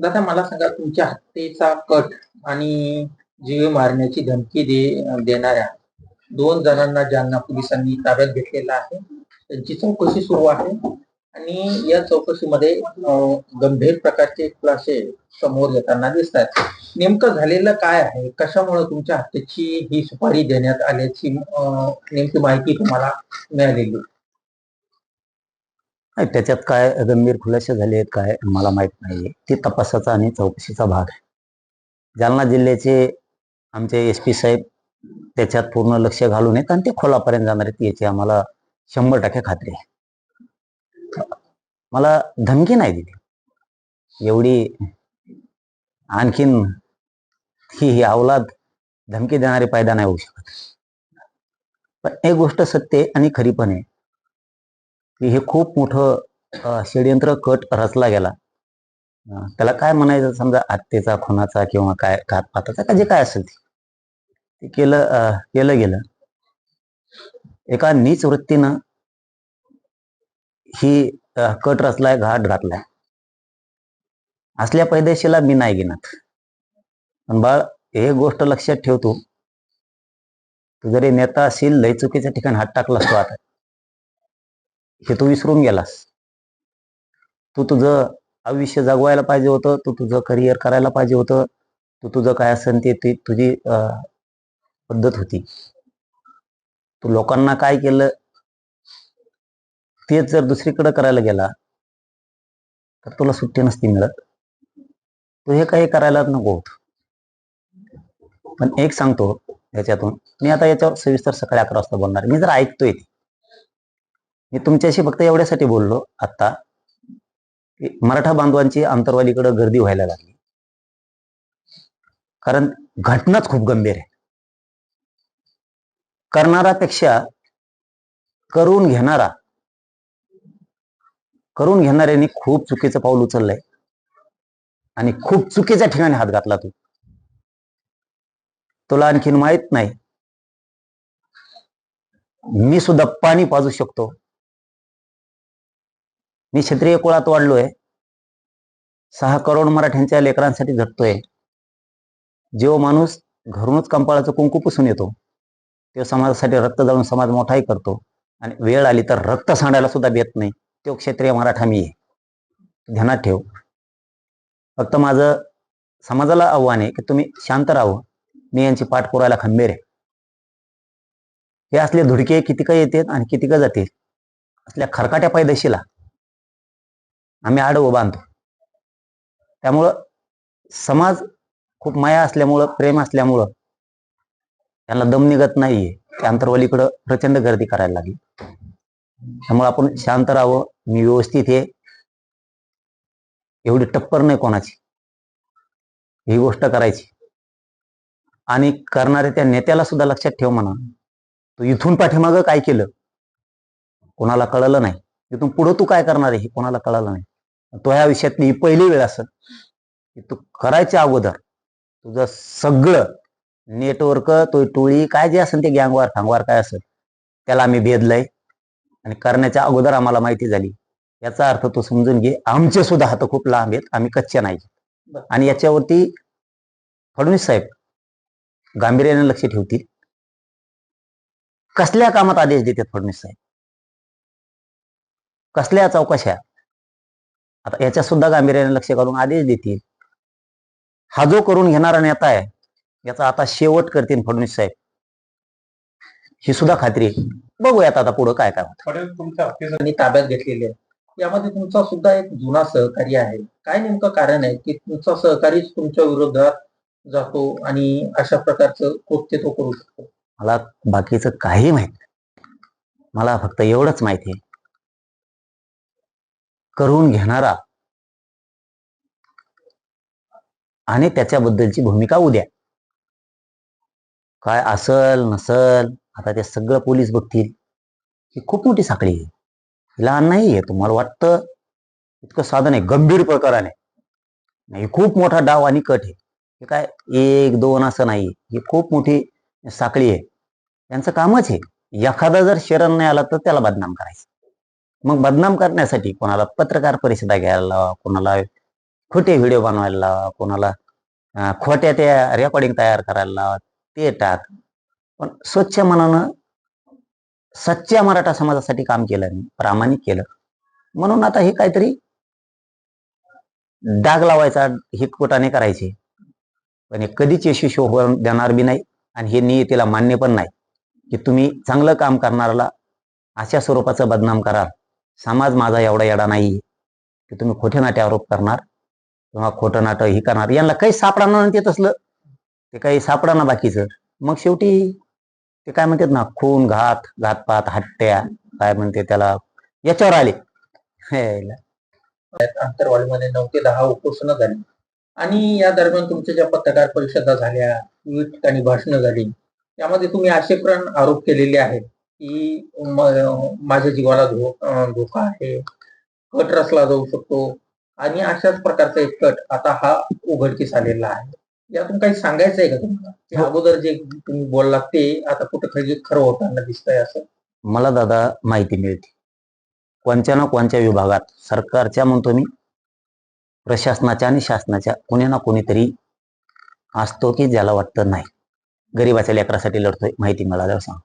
दादा मला सांगा तुमच्या हत्येचा कट आणि जीव मारण्याची धमकी दे देणाऱ्या दोन जणांना ज्यांना पोलिसांनी ताब्यात घेतलेला आहे. त्यांची चौकशी सुरू आहे आणि या चौकशीमध्ये गंभीर प्रकारचे खुलासे समोर येताना दिसतात. नेमकं झालेलं काय आहे? कशामुळे तुमच्या हत्येची ही सुपारी देण्यात आल्याची नेमकी माहिती तुम्हाला मिळालेली? नाही, त्याच्यात काय गंभीर खुलासे झाले आहेत काय मला माहीत नाही ते तपासाचा आणि चौकशीचा भाग आहे. जालना जिल्ह्याचे आमचे एस पी साहेब त्याच्यात पूर्ण लक्ष घालून आहेत आणि ते खोलापर्यंत जाणार आहेत याची आम्हाला शंभर टक्के खात्री आहे. मला धमकी नाही दिली. एवढी आणखीन ही ही अवलाद धमकी देणारी पायदा नाही होऊ शकत. पण एक गोष्ट सत्य आहे आणि खरी पण आहे. की हे खूप मोठं षडयंत्र कट रचला गेला. त्याला काय म्हणायचं? समजा आत्तेचा खुनाचा किंवा काय घातपाताचा का जे काय असेल ते. केलं केलं गेलं. एका नीच वृत्तीनं ही कट रचलाय घाट घातलाय. असल्या पैदेशीला मी नाही घेणार पण बाळ हे गोष्ट लक्षात ठेवतो तू. जरी नेता असेल लय चुकीच्या ठिकाणी हात टाकला असतो आता. हे तू विसरून गेलास. तू तुझं आयुष्य जगवायला पाहिजे होतं तू तुझं करिअर करायला पाहिजे होतं तू तुझं काय असेल ते तुझी पद्धत होती. तू लोकांना काय केलं तेच जर दुसरीकडे करायला गेला तर तुला सुट्टी नसती मिळत. तू हे काही करायला नको होत. पण एक सांगतो याच्यातून. मी आता याच्यावर सविस्तर सकाळी अकरा वाजता बोलणार मी जर ऐकतोय मी तुमच्याशी फक्त एवढ्यासाठी बोललो आता की मराठा बांधवांची आंतरवालीकडे गर्दी व्हायला लागली. कारण घटनाच खूप गंभीर आहे. करणारापेक्षा करून घेणारा करून घेणाऱ्याने खूप चुकीचं पाऊल उचललंय. आणि खूप चुकीच्या ठिकाणी हात घातला तू. तुला आणखीन माहीत नाही. मी सुद्धा पाणी पाजू शकतो. मी क्षत्रिय कुळात वाढलोय. सहा करोड मराठ्यांच्या लेकरांसाठी झटतोय जो माणूस घरूनच कंपाळाचं कुंकू पुसून येतो तो समाजासाठी रक्त जाळून समाज मोठाही करतो. आणि वेळ आली तर रक्त सांडायला सुद्धा देत नाही. तो क्षेत्रीय मराठा मी आहे. ध्यानात ठेव. फक्त माझं समाजाला आव्हान आहे की तुम्ही शांत राहावं मी यांची पाठ पुरायला खंबीर आहे. हे असले धुडके कितीक येतात आणि कितीक जातील? असल्या खरकाट्या पायदशीला आम्ही आडवं बांधतो. त्यामुळं समाज खूप माया असल्यामुळं प्रेम असल्यामुळं त्यांना दम निघत नाहीये. त्या अंतरवलीकडं प्रचंड गर्दी करायला लागली. त्यामुळे आपण शांत राहावं. मी व्यवस्थित हे एवढी टप्पर नाही कोणाची. ही गोष्ट करायची. आणि करणाऱ्या त्या नेत्याला सुद्धा लक्षात ठेव म्हणा. तू इथून पाठीमागं काय केलं? कोणाला कळलं नाही. इथून पुढं तू काय करणार आहे हे कोणाला कळलं नाही. तो ह्या विषयातली ही पहिली वेळ असेल. की तू करायच्या अगोदर तुझं सगळं नेटवर्क तो टोळी काय जे असेल ते गँगवार फांगवार काय असेल त्याला आम्ही भेदलंय. आणि करण्याच्या अगोदर आम्हाला माहिती झाली. याचा अर्थ तू समजून घे आमचे सुद्धा हात खूप लांब आहेत आम्ही कच्चे नाही आणि याच्यावरती फडणवीस साहेब गांभीर्याने लक्ष ठेवतील. कसल्या कामात आदेश देतात फडणवीस साहेब? कसल्या चौकशा आता याच्या सुद्धा गांभीर्याने लक्ष घालून आदेश देतील. हा जो करून घेणारा नेता आहे याचा आता शेवट करतील फडणवीस साहेब. ही सुद्धा खात्री बघूयात आता पुढं काय काय होतं. तुमच्या ताब्यात घेतलेले आहे यामध्ये तुमचा सुद्धा एक जुना सहकारी आहे. काय नेमकं कारण आहे की तुमचा सहकारीच तुमच्या विरोधात जातो आणि अशा प्रकारचं कृत्य तो करू शकतो? मला बाकीचं काही माहीत मला फक्त एवढंच माहिती आहे. करून घेणारा. आणि त्याच्याबद्दलची भूमिका उद्या. काय असल नसल आता ते सगळं पोलीस बघतील. ही खूप मोठी साखळी आहे. लहान नाही आहे तुम्हाला वाटतं? इतकं साधन आहे गंभीर प्रकाराने नाही खूप मोठा डाव आणि कट आहे. हे काय एक दोन असं नाही. ही खूप मोठी साखळी आहे. त्यांचं कामच आहे. एखादा जर शरण नाही आला तर त्याला बदनाम करायचं. मग बदनाम करण्यासाठी कोणाला पत्रकार परिषदा घ्यायला लावा कोणाला खोटे व्हिडिओ बनवायला लावा कोणाला खोट्या त्या रेकॉर्डिंग तयार करायला लावा ते टाक. पण स्वच्छ मनानं सच्च्या मराठा समाजासाठी काम केलं मी प्रामाणिक केलं. म्हणून आता हे काहीतरी डाग लावायचा हे करायचे. पण हे कधीच यशस्वी होऊन देणार बी नाही आणि हे नियतीला मान्य पण नाही की तुम्ही चांगलं काम करणाऱ्याला अशा स्वरूपाचं बदनाम कराल. समाज माझा एवढा येडा नाही की तुम्ही खोटे नाटे आरोप करणार किंवा खोटं नाटं ही करणार. यांना काही सापडणार नाही ते तसलं. ते काही सापडा बाकीचं. मग शेवटी ते काय म्हणतात ना खून घात घातपात हट्ट्या काय म्हणते त्याला याच्यावर आले. हे आंतरवाडीमध्ये नऊ ते दहा उपोषणं झाली. आणि या दरम्यान तुमच्या ज्या पत्रकार परिषदा झाल्या विविध ठिकाणी भाषणं झाली त्यामध्ये तुम्ही आक्षेपण आरोप केलेले आहेत. की माझ्या जीवाला धोका आहे. कट रचला जाऊ शकतो. आणि अशाच प्रकारचा एक कट आता हा उघडकीस आलेला आहे. यातून काही सांगायचं आहे का तुम्हाला? हो. अगोदर जे तुम्ही बोललात ते आता कुठं खरी खरं होताना दिसतंय असं? मला दादा माहिती मिळते. कोणत्या ना कोणत्या विभागात सरकारच्या म्हणतो मी प्रशासनाच्या आणि शासनाच्या कोणी ना कोणीतरी असतो की ज्याला वाटतं नाही. गरिबाच्या लेकरासाठी लढतोय माहिती मिळाल्यावर सांग.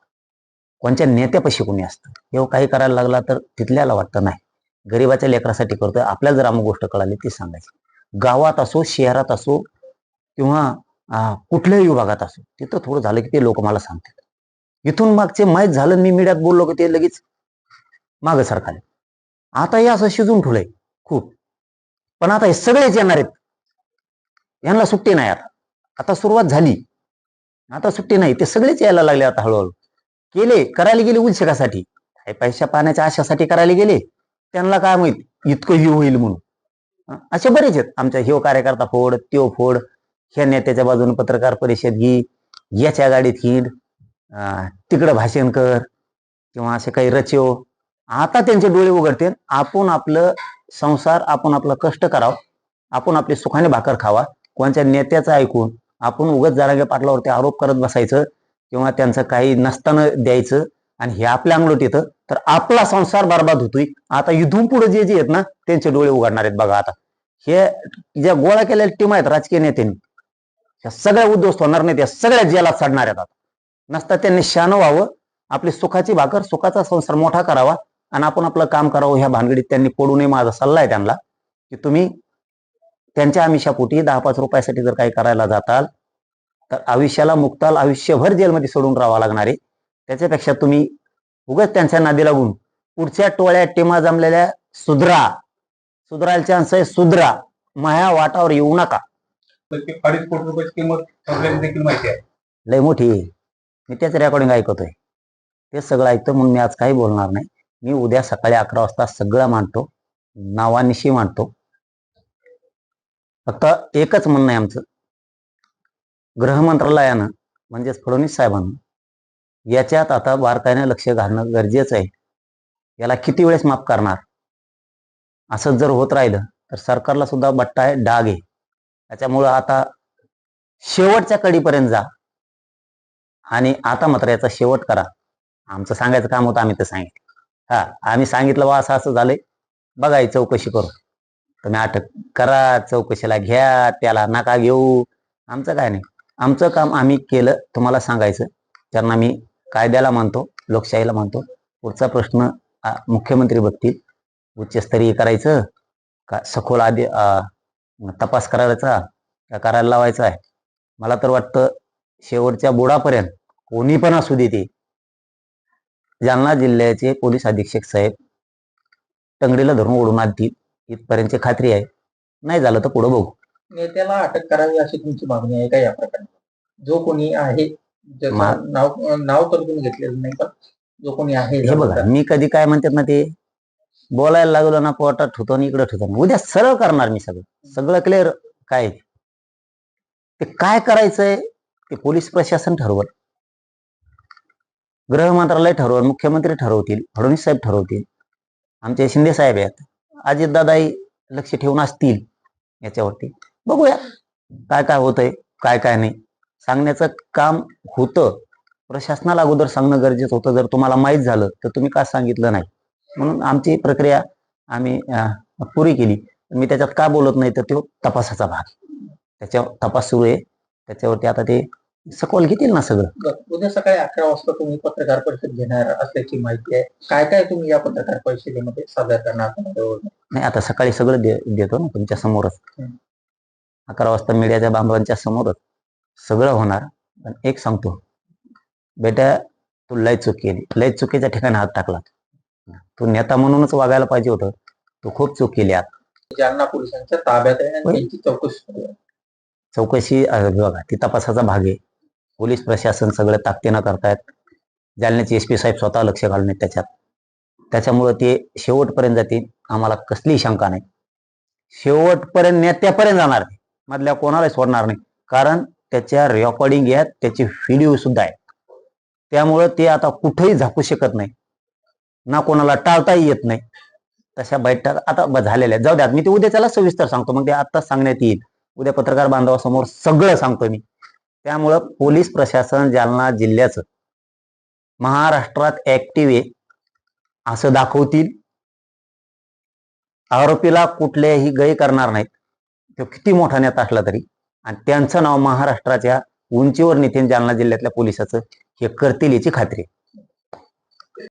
कोणच्या नेत्यापाशी कोणी असतं? एवढं काही करायला लागला तर तिथल्याला वाटतं नाही. गरिबाच्या लेकरासाठी करतोय. आपल्याला जर अमुक गोष्ट कळाली ती सांगायची. गावात असो शहरात असो किंवा कुठल्याही विभागात असो तिथं थोडं झालं की ते लोक मला सांगतात. इथून मागचे माहीत झालं मी मीडियात बोललो की ते लगेच मागं सरकारले आता हे असं शिजून ठेवलंय खूप. पण आता हे सगळेच येणार आहेत. यांना सुट्टी नाही आता. आता सुरुवात झाली. आता सुट्टी नाही. ते सगळेच यायला लागले आता हळूहळू. केले करायला गेले उलशकासाठी काय पैसा पाण्याच्या आशासाठी करायला गेले त्यांना काय माहीत? इतकं ही होईल म्हणून. असे बरेच आहेत. आमच्या ह्यो कार्यकर्ता फोड त्यो फोड ह्या नेत्याच्या बाजूने पत्रकार परिषद घे याच्या गाडीत हिंड तिकडं भाषण कर किंवा असे काही रचेव आता त्यांचे डोळे उघडते आपण आपलं संसार आपण आपलं कष्ट करावं. आपण आपली सुखाने भाकर खावा. कोणच्या नेत्याचं ऐकून आपण उगत जारागे पाटलावरती आरोप करत बसायचं. किंवा त्यांचं काही नसताना द्यायचं आणि हे आपल्या अंगलोट येतं तर आपला संसार बर्बाद होतोय. आता इथून पुढे जे जे आहेत ना त्यांचे डोळे उघडणार आहेत बघा आता. हे ज्या गोळा केलेल्या टीम आहेत राजकीय नेत्यांनी ह्या सगळ्या उद्ध्वस्त होणार नाहीत या सगळ्या जेलात चढणार आहेत आता. नसता त्यांनी शान व्हावं आपली सुखाची भाकर सुखाचा संसार मोठा करावा आणि आपण आपलं काम करावं ह्या भानगडीत त्यांनी पडू नये माझा सल्ला आहे त्यांना की तुम्ही त्यांच्या आमिषापोटी दहा पाच रुपयासाठी जर काही करायला जाताल तर आयुष्याला मुक्ताल आयुष्यभर जेलमध्ये सोडून राहावं लागणार आहे. त्याच्यापेक्षा तुम्ही उगाच त्यांच्या नादी लागून पुढच्या टोळ्या टीमा जमलेल्या सुधरा. सुधरायला चान्स आहे सुधरा. माया वाटावर येऊ नका. तर ते अडीच कोटी रुपयाची किंमत ठरलेली देखील माहिती आहे. लय मोठी मी त्याच रेकॉर्डिंग ऐकतोय. ते सगळं ऐकतो म्हणून मी आज काही बोलणार नाही. मी उद्या सकाळी अकरा वाजता सगळं मांडतो. नावानिशी मांडतो. फक्त एकच म्हणणं आहे आमचं. गृह मंत्रालयानं म्हणजेच फडणवीस साहेबांना याच्यात आता बारकाईने लक्ष घालणं गरजेचं आहे. याला किती वेळेस माफ करणार? असंच जर होत राहिलं तर सरकारला सुद्धा बट्टा आहे डाग आहे. त्याच्यामुळं आता शेवटच्या कडीपर्यंत जा. आणि आता मात्र याचा शेवट करा. आमचं सांगायचं काम होतं आम्ही तर सांगितलं. हा आम्ही सांगितलं बा असं असं झालंय. बघा ही चौकशी करू. तुम्ही अटक करा चौकशीला घ्या त्याला नका घेऊ. आमचं काय नाही. आमचं काम आम्ही केलं तुम्हाला सांगायचं. त्यांना आम्ही कायद्याला मानतो लोकशाहीला मानतो. पुढचा प्रश्न मुख्यमंत्री बघतील. उच्चस्तरीय करायचं का सखोल आधी तपास करायचा का करायला लावायचा आहे? मला तर वाटतं शेवटच्या बुडापर्यंत कोणी पण असू दे ते जालना जिल्ह्याचे पोलीस अधीक्षक साहेब टंगडीला धरून ओढून आणतील इथपर्यंतची खात्री आहे. नाही झालं तर पुढं बघू. नेत्याला अटक करावी अशी तुमची मागणी आहे का या प्रकारे जो कोणी आहे ज्याचं नाव नाव तर तुम्ही घेतलेलं नाही पण जो कोणी आहे हे बघा मी कधी काय म्हणतात ना ते बोलायला लागलो ना पोटात ठेवतो आणि इकडे ठेवतो ना. उद्या सरळ करणार मी सगळं. सगळं क्लिअर काय. ते काय करायचंय? ते पोलीस प्रशासन ठरवल. गृह मंत्रालय ठरवल मुख्यमंत्री ठरवतील फडणवीस साहेब ठरवतील. आमचे शिंदे साहेब आहेत. अजितदादाही लक्ष ठेवून असतील याच्यावरती. बघूया. काय काय होतंय काय काय नाही. सांगण्याचं काम होतं. प्रशासनाला अगोदर सांगणं गरजेचं होतं. जर तुम्हाला माहीत झालं तर तुम्ही का सांगितलं नाही? म्हणून आमची प्रक्रिया आम्ही पुरी केली. मी त्याच्यात का बोलत नाही तर तो तपासाचा भाग. आहे. त्याच्या तपास सुरू आहे. त्याच्यावरती आता ते सखोल घेतील ना सगळं. उद्या सकाळी अकरा वाजता तुम्ही पत्रकार परिषद घेणार असल्याची माहिती आहे. काय काय तुम्ही या पत्रकार परिषदेमध्ये सादर करणार? नाही आता सकाळी सगळं देतो ना तुमच्या समोरच. अकरा वाजता मीडियाच्या बांधवांच्या समोरच सगळं होणार. पण एक सांगतो बेटा तू लय चूक केली लय चुकीच्या ठिकाणी हात टाकला. तू नेता म्हणूनच वागायला पाहिजे होतं. तू खूप चूक केली आज जालना पोलिसांच्या ताब्यात चौकशी चौकशी बघा ती तपासाचा भाग आहे. पोलीस प्रशासन सगळं ताकदीनं करतायत. जालन्याचे एस पी साहेब स्वतः लक्ष घालून त्याच्यात. त्याच्यामुळं ते शेवटपर्यंत जातील. आम्हाला कसलीही शंका नाही. शेवटपर्यंत नेत्यापर्यंत जाणार ते. मधल्या कोणालाही सोडणार नाही. कारण त्याच्या रेकॉर्डिंग आहेत त्याचे व्हिडिओ सुद्धा आहेत. त्यामुळं ते आता कुठेही झाकू शकत नाही. ना कोणाला टाळताही येत नाही. तशा बैठक आता झालेल्या आहेत. जाऊ द्या मी ते उद्या त्याला सविस्तर सांगतो. मग ते आता सांगण्यात येईल. उद्या पत्रकार बांधवासमोर सगळं सांगतो मी. त्यामुळं पोलीस प्रशासन जालना जिल्ह्याचं महाराष्ट्रात ऍक्टिव्ह आहे. असं दाखवतील. आरोपीला कुठलेही गय करणार नाहीत. तो किती मोठा नेता असला तरी आणि त्यांचं नाव महाराष्ट्राच्या उंचीवर नितीन जालना जिल्ह्यातल्या पोलिसाचं हे करतील याची खात्री आहे.